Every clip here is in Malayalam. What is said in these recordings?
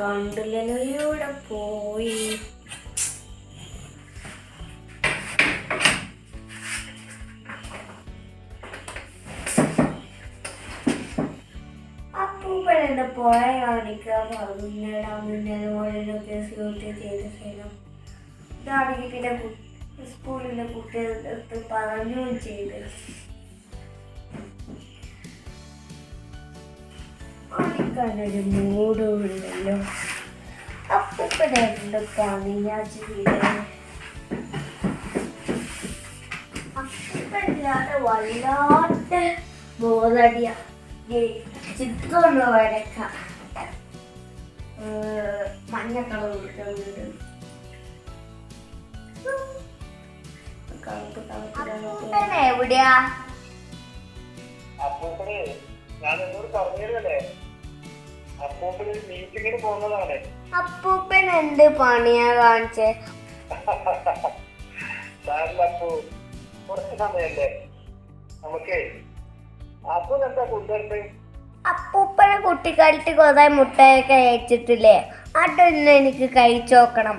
കണ്ടില്ലല്ലോ. ഇവിടെ പോയി? അപ്പൂപ്പനെന്റെ പുഴ കാണിക്കാൻ പറഞ്ഞിടാ മുന്നേ ഓരോക്കെ സ്യൂട്ട് ചെയ്ത ശേഷം ഇതാണെങ്കിൽ പിന്നെ സ്കൂളിലെ അടുത്ത് പറയുകയും ചെയ്ത്. കാണിക്കാനൊരു മൂടുമില്ലല്ലോ അപ്പൊ ഇവിടെ എന്തൊക്കെയാണ് ഞാൻ ചെയ്യുന്നത് വല്ലാത്ത ബോധടിയ ചിത്രം വരക്കാം. മഞ്ഞ കളർ എവിടെയാ? അപ്പൂപ്പന് ഞാൻ എന്നോട് പറഞ്ഞിരുന്നല്ലേ? അപ്പൂപ്പൻ എന്ത് പണിയാ കാണിച്ചേ? കുറച്ച് സമയല്ലേ? നമുക്ക് കൊണ്ടുവരണ്ട് അപ്പൂപ്പനെ കുട്ടിക്കാലത്ത് കുറെ മുട്ടയൊക്കെ അയച്ചിട്ടില്ലേ അതൊന്ന് എനിക്ക് കഴിച്ചു നോക്കണം.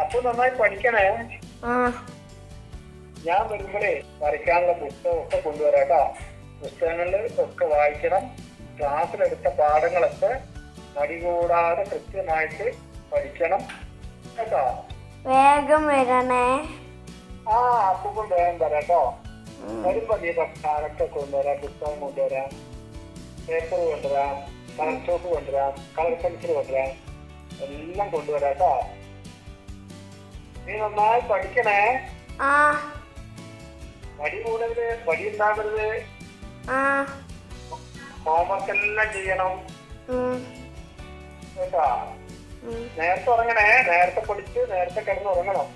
അപ്പു നന്നായി പഠിക്കണേ. ആ. ഞാൻ വരുമ്പോഴേ വരയ്ക്കാനുള്ള പുസ്തകമൊക്കെ കൊണ്ടുവരാട്ടോ പുസ്തകങ്ങളിൽ ഒക്കെ വായിക്കണം. ക്ലാസ്സിലെടുത്ത പാഠങ്ങളൊക്കെ മടികൂടാതെ കൃത്യമായിട്ട് പഠിക്കണം. കേട്ടോ? വേഗം വരണേ. ആ അപ്പം വേഗം തരാട്ടോ വരുമ്പോ നീ കാലൊക്കെ കൊണ്ടുവരാം പുസ്തകം കൊണ്ടുവരാം പേപ്പർ കൊണ്ടുവരാം കളർ ചോപ്പ് കൊണ്ടുവരാം കളർ പെൻസിൽ കൊണ്ടുവരാം എല്ലാം കൊണ്ടുവരാം കേട്ടോ. നീ നന്നായി പഠിക്കണേ. മടി കൂടരുത് മടി ഉണ്ടാകരുത് ആ ഹോംവർക്ക് എല്ലാം ചെയ്യണം. കേട്ടോ? നേരത്തെ ഉറങ്ങണേ. നേരത്തെ പഠിച്ച് നേരത്തെ കിടന്ന് ഉറങ്ങണം.